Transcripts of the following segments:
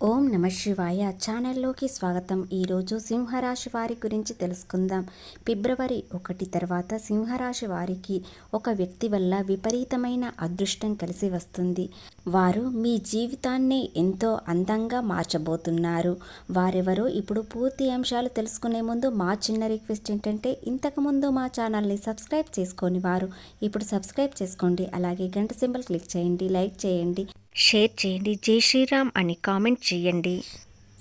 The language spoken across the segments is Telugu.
ఓం నమ శివాయ. ఛానల్లోకి స్వాగతం. ఈరోజు సింహరాశి వారి గురించి తెలుసుకుందాం. ఫిబ్రవరి ఒకటి తర్వాత సింహరాశి వారికి ఒక వ్యక్తి వల్ల విపరీతమైన అదృష్టం కలిసి వస్తుంది. వారు మీ జీవితాన్ని ఎంతో అందంగా మార్చబోతున్నారు. వారెవరో ఇప్పుడు పూర్తి అంశాలు తెలుసుకునే ముందు మా చిన్న రిక్వెస్ట్ ఏంటంటే ఇంతకుముందు మా ఛానల్ని సబ్స్క్రైబ్ చేసుకొని వారు ఇప్పుడు సబ్స్క్రైబ్ చేసుకోండి. అలాగే గంట సింబల్ క్లిక్ చేయండి లైక్ చేయండి. షేర్ చేయండి. జై శ్రీరామ్ అని కామెంట్ చేయండి.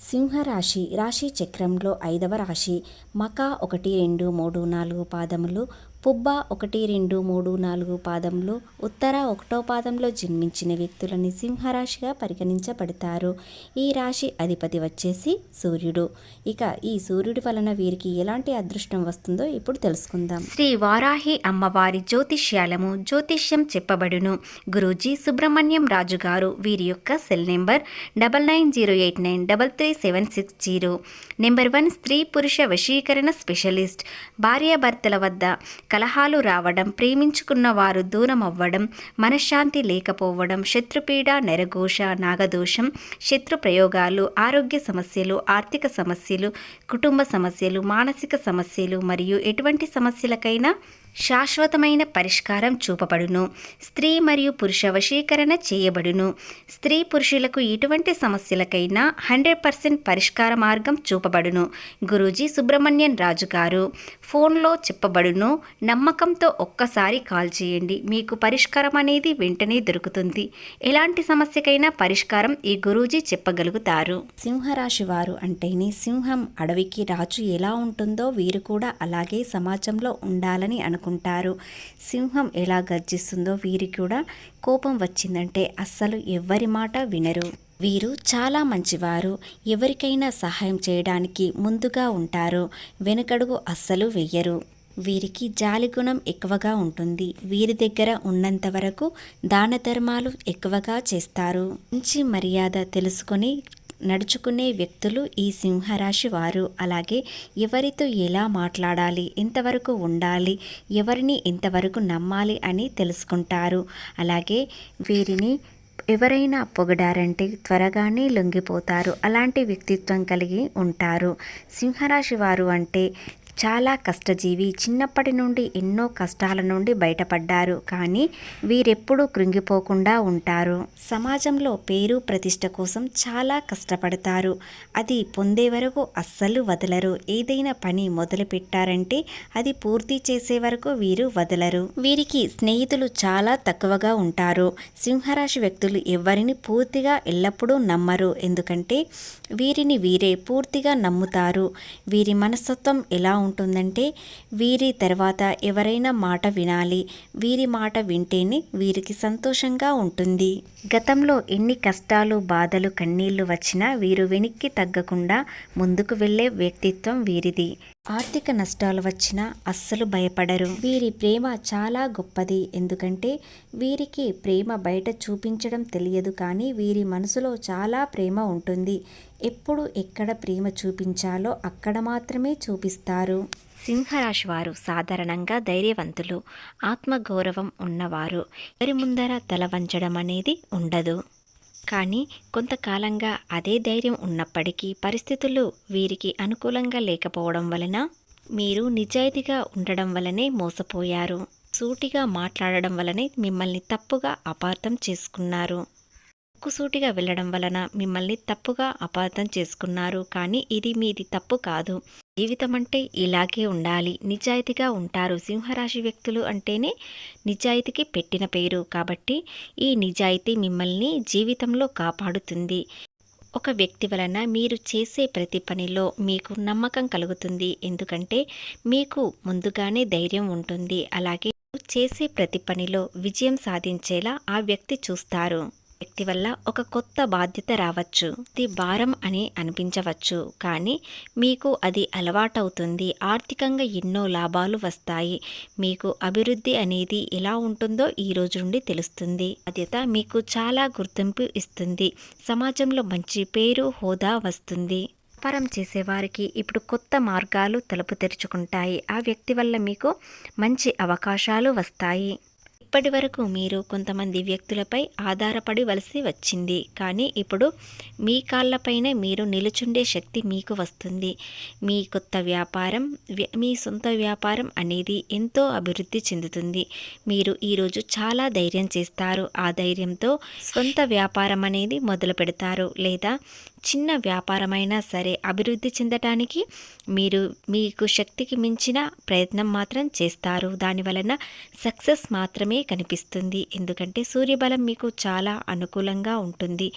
సింహరాశి రాశి చక్రంలో ఐదవ రాశి. మకా ఒకటి రెండు మూడు నాలుగు పాదములు పుబ్బ ఒకటి రెండు మూడు నాలుగు పాదములు ఉత్తర ఒకటో పాదంలో జన్మించిన వ్యక్తులని సింహరాశిగా పరిగణించబడతారు. ఈ రాశి అధిపతి వచ్చేసి సూర్యుడు. ఇక ఈ సూర్యుడి వలన వీరికి ఎలాంటి అదృష్టం వస్తుందో ఇప్పుడు తెలుసుకుందాం. శ్రీ వారాహి అమ్మవారి జ్యోతిష్యాలము జ్యోతిష్యం చెప్పబడును. గురూజీ సుబ్రహ్మణ్యం రాజు గారు వీరి యొక్క cell number double nine zero eight nine double three seven six zero. Number one స్త్రీ పురుష వశీకరణ స్పెషలిస్ట్. భార్యాభర్తల వద్ద కలహాలు రావడం ప్రేమించుకున్న వారు దూరం అవ్వడం మనశ్శాంతి లేకపోవడం శత్రుపీడ నెరఘోష నాగదోషం శత్రు ప్రయోగాలు ఆరోగ్య సమస్యలు ఆర్థిక సమస్యలు కుటుంబ సమస్యలు మానసిక సమస్యలు మరియు ఎటువంటి సమస్యలకైనా శాశ్వతమైన పరిష్కారం చూపబడును. స్త్రీ మరియు పురుష వశీకరణ చేయబడును. స్త్రీ పురుషులకు ఎటువంటి సమస్యలకైనా హండ్రెడ్ పర్సెంట్ పరిష్కార మార్గం చూపబడును. గురూజీ సుబ్రహ్మణ్యన్ రాజు గారు ఫోన్లో చెప్పబడును నమ్మకంతో ఒక్కసారి కాల్ చేయండి. మీకు పరిష్కారం అనేది వెంటనే దొరుకుతుంది. ఎలాంటి సమస్యకైనా పరిష్కారం ఈ గురూజీ చెప్పగలుగుతారు. సింహరాశి వారు అంటేనే సింహం అడవికి రాజు ఎలా ఉంటుందో వీరు కూడా అలాగే సమాజంలో ఉండాలని అనుకుంటారు. సింహం ఎలా గర్జిస్తుందో వీరికి కూడా కోపం వచ్చిందంటే అస్సలు ఎవ్వరి మాట వినరు. వీరు చాలా మంచివారు. ఎవరికైనా సహాయం చేయడానికి ముందుగా ఉంటారు. వెనుకడుగు అస్సలు వెయ్యరు. వీరికి జాలి గుణం ఎక్కువగా ఉంటుంది. వీరి దగ్గర ఉన్నంత వరకు దాన ధర్మాలు ఎక్కువగా చేస్తారు. మంచి మర్యాద తెలుసుకొని నడుచుకునే వ్యక్తులు ఈ సింహరాశి వారు. అలాగే ఎవరితో ఎలా మాట్లాడాలి ఎంతవరకు ఉండాలి ఎవరిని ఎంతవరకు నమ్మాలి అని తెలుసుకుంటారు. అలాగే వీరిని ఎవరైనా పొగడారంటే త్వరగానే లొంగిపోతారు. అలాంటి వ్యక్తిత్వం కలిగి ఉంటారు. సింహరాశి వారు అంటే చాలా కష్టజీవి చిన్నప్పటి నుండి ఎన్నో కష్టాల నుండి బయటపడ్డారు. కానీ వీరెప్పుడూ కృంగిపోకుండా ఉంటారు. సమాజంలో పేరు ప్రతిష్ట కోసం చాలా కష్టపడతారు. అది పొందే వరకు అస్సలు వదలరు. ఏదైనా పని మొదలు పెట్టారంటే అది పూర్తి చేసే వరకు వీరు వదలరు. వీరికి స్నేహితులు చాలా తక్కువగా ఉంటారు. సింహరాశి వ్యక్తులు ఎవరిని పూర్తిగా ఎల్లప్పుడూ నమ్మరు. ఎందుకంటే వీరిని వీరే పూర్తిగా నమ్ముతారు. వీరి మనస్తత్వం ఎలా ఉంటుందంటే వీరి తర్వాత ఎవరైనా మాట వినాలి వీరి మాట వింటేనే వీరికి సంతోషంగా ఉంటుంది. గతంలో ఎన్ని కష్టాలు బాధలు కన్నీళ్ళు వచ్చినా వీరు వెనక్కి తగ్గకుండా ముందుకు వెళ్ళే వ్యక్తిత్వం వీరిది. ఆర్థిక నష్టాలు వచ్చినా అస్సలు భయపడరు. వీరి ప్రేమ చాలా గొప్పది. ఎందుకంటే వీరికి ప్రేమ బయట చూపించడం తెలియదు కానీ వీరి మనసులో చాలా ప్రేమ ఉంటుంది. ఎప్పుడు ఎక్కడ ప్రేమ చూపించాలో అక్కడ మాత్రమే చూపిస్తారు. సింహరాశి వారు సాధారణంగా ధైర్యవంతులు ఆత్మగౌరవం ఉన్నవారు. ఎవరి ముందర తల వంచడం అనేది ఉండదు. కానీ కొంతకాలంగా అదే ధైర్యం ఉన్నప్పటికీ పరిస్థితులు వీరికి అనుకూలంగా లేకపోవడం వలన మీరు నిజాయితీగా ఉండడం వలనే మోసపోయారు. సూటిగా మాట్లాడడం వలనే మిమ్మల్ని తప్పుగా అపార్థం చేసుకున్నారు. సూటిగా వెళ్ళడం వలన మిమ్మల్ని తప్పుగా అపార్థం చేసుకున్నారు. కానీ ఇది మీది తప్పు కాదు. జీవితం అంటే ఇలాగే ఉండాలి. నిజాయితీగా ఉంటారు సింహరాశి వ్యక్తులు అంటేనే నిజాయితీకి పెట్టిన పేరు. కాబట్టి ఈ నిజాయితీ మిమ్మల్ని జీవితంలో కాపాడుతుంది. ఒక వ్యక్తి వలన మీరు చేసే ప్రతి పనిలో మీకు నమ్మకం కలుగుతుంది. ఎందుకంటే మీకు ముందుగానే ధైర్యం ఉంటుంది. అలాగే చేసే ప్రతి పనిలో విజయం సాధించేలా ఆ వ్యక్తి చూస్తారు. వ్యక్తి వల్ల ఒక కొత్త బాధ్యత రావచ్చు. ఇది భారం అని అనిపించవచ్చు. కానీ మీకు అది అలవాటవుతుంది. ఆర్థికంగా ఎన్నో లాభాలు వస్తాయి. మీకు అభివృద్ధి అనేది ఎలా ఉంటుందో ఈ రోజు నుండి తెలుస్తుంది. బాధ్యత మీకు చాలా గుర్తింపు ఇస్తుంది. సమాజంలో మంచి పేరు హోదా వస్తుంది. వ్యాపారం చేసేవారికి ఇప్పుడు కొత్త మార్గాలు తలుపు తెరుచుకుంటాయి. ఆ వ్యక్తి వల్ల మీకు మంచి అవకాశాలు వస్తాయి. ఇప్పటి వరకు మీరు కొంతమంది వ్యక్తులపై ఆధారపడవలసి వచ్చింది. కానీ ఇప్పుడు మీ కాళ్ళపైనే మీరు నిలుచుండే శక్తి మీకు వస్తుంది. మీ కొత్త వ్యాపారం మీ సొంత వ్యాపారం అనేది ఎంతో అభివృద్ధి చెందుతుంది. మీరు ఈరోజు చాలా ధైర్యం చేస్తారు. ఆ ధైర్యంతో సొంత వ్యాపారం అనేది మొదలు పెడతారు. లేదా చిన్న వ్యాపారమైనా సరే అభివృద్ధి చెందటానికి మీరు మీకు శక్తికి మించిన ప్రయత్నం మాత్రం చేస్తారు. దాని వలన సక్సెస్ మాత్రమే కనిపిస్తుంది. ఎందుకంటే సూర్యబలం మీకు చాలా అనుకూలంగా ఉంటుంది.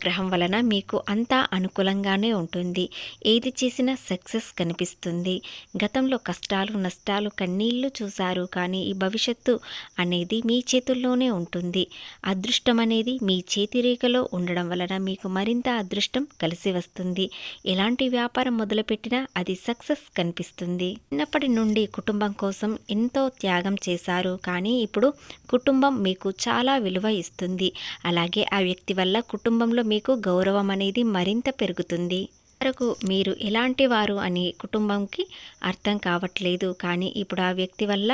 గ్రహం వలన మీకు అంతా అనుకూలంగానే ఉంటుంది. ఏది చేసినా సక్సెస్ కనిపిస్తుంది. గతంలో కష్టాలు నష్టాలు కన్నీళ్ళు చూశారు కానీ ఈ భవిష్యత్తు అనేది మీ చేతుల్లోనే ఉంటుంది. అదృష్టం అనేది మీ చేతి రేఖలో ఉండడం వలన మీకు మరింత అదృష్టం కలిసి వస్తుంది. ఎలాంటి వ్యాపారం మొదలుపెట్టినా అది సక్సెస్ కనిపిస్తుంది. చిన్నప్పటి నుండి కుటుంబం కోసం ఎంతో త్యాగం చేశారు కానీ ఇప్పుడు కుటుంబం మీకు చాలా విలువ ఇస్తుంది. అలాగే ఆ వ్యక్తి వల్ల కుటుంబంలో మీకు గౌరవం అనేది మరింత పెరుగుతుంది. వరకు మీరు ఎలాంటి వారు అని కుటుంబంకి అర్థం కావట్లేదు. కానీ ఇప్పుడు ఆ వ్యక్తి వల్ల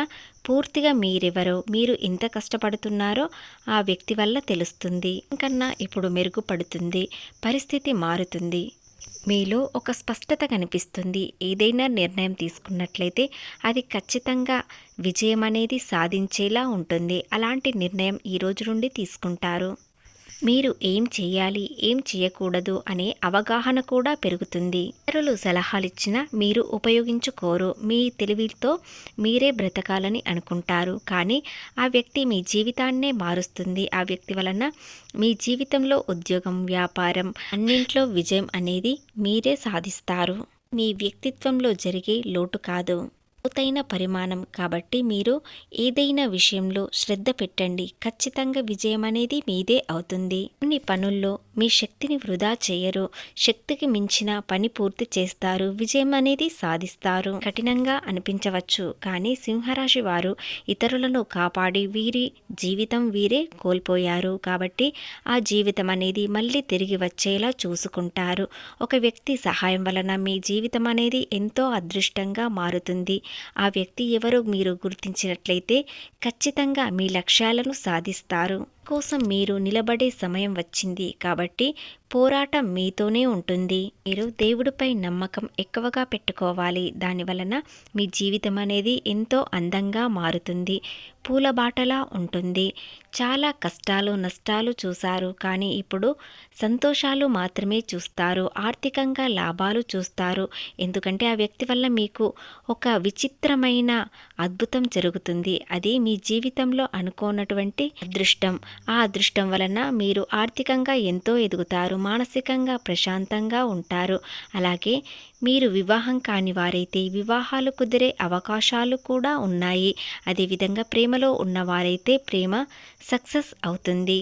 పూర్తిగా మీరెవరో మీరు ఎంత కష్టపడుతున్నారో ఆ వ్యక్తి వల్ల తెలుస్తుంది. కన్నా ఇప్పుడు మెరుగుపడుతుంది పరిస్థితి మారుతుంది. మీలో ఒక స్పష్టత కనిపిస్తుంది. ఏదైనా నిర్ణయం తీసుకున్నట్లయితే అది ఖచ్చితంగా విజయం అనేది సాధించేలా ఉంటుంది. అలాంటి నిర్ణయం ఈ రోజు నుండి తీసుకుంటారు. మీరు ఏం చేయాలి ఏం చేయకూడదు అనే అవగాహన కూడా పెరుగుతుంది. ఇతరులు సలహాలు ఇచ్చినా మీరు ఉపయోగించుకోరు. మీ తెలివితో మీరే బ్రతకాలని అనుకుంటారు. కానీ ఆ వ్యక్తి మీ జీవితాన్నే మారుస్తుంది. ఆ వ్యక్తి వలన మీ జీవితంలో ఉద్యోగం వ్యాపారం అన్నింట్లో విజయం అనేది మీరే సాధిస్తారు. మీ వ్యక్తిత్వంలో జరిగే లోటు కాదు. లోతైన పరిమాణం. కాబట్టి మీరు ఏదైనా విషయంలో శ్రద్ధ పెట్టండి. ఖచ్చితంగా విజయం అనేది మీదే అవుతుంది. కొన్ని పనుల్లో మీ శక్తిని వృధా చేయరు. శక్తికి మించిన పని పూర్తి చేస్తారు. విజయం అనేది సాధిస్తారు. కఠినంగా అనిపించవచ్చు. కానీ సింహరాశి వారు ఇతరులను కాపాడి వీరి జీవితం వీరే కోల్పోయారు. కాబట్టి ఆ జీవితం అనేది మళ్ళీ తిరిగి వచ్చేలా చూసుకుంటారు. ఒక వ్యక్తి సహాయం వలన మీ జీవితం అనేది ఎంతో అదృష్టంగా మారుతుంది. ఆ వ్యక్తి ఎవరో మీరు గుర్తించినట్లయితే ఖచ్చితంగా మీ లక్ష్యాలను సాధిస్తారు. కోసం మీరు నిలబడే సమయం వచ్చింది కాబట్టి పోరాటం మీతోనే ఉంటుంది. మీరు దేవుడిపై నమ్మకం ఎక్కువగా పెట్టుకోవాలి. దాని వలన మీ జీవితం అనేది ఎంతో అందంగా మారుతుంది. పూల బాటలా ఉంటుంది. చాలా కష్టాలు నష్టాలు చూశారు. కానీ ఇప్పుడు సంతోషాలు మాత్రమే చూస్తారు. ఆర్థికంగా లాభాలు చూస్తారు. ఎందుకంటే ఆ వ్యక్తి వల్ల మీకు ఒక విచిత్రమైన అద్భుతం జరుగుతుంది. అది మీ జీవితంలో అనుకోనటువంటి అదృష్టం. ఆ అదృష్టం వలన మీరు ఆర్థికంగా ఎంతో ఎదుగుతారు. మానసికంగా ప్రశాంతంగా ఉంటారు. అలాగే మీరు వివాహం కాని వారైతే వివాహాలు కుదిరే అవకాశాలు కూడా ఉన్నాయి. అదేవిధంగా ప్రేమలో ఉన్నవారైతే ప్రేమ సక్సెస్ అవుతుంది.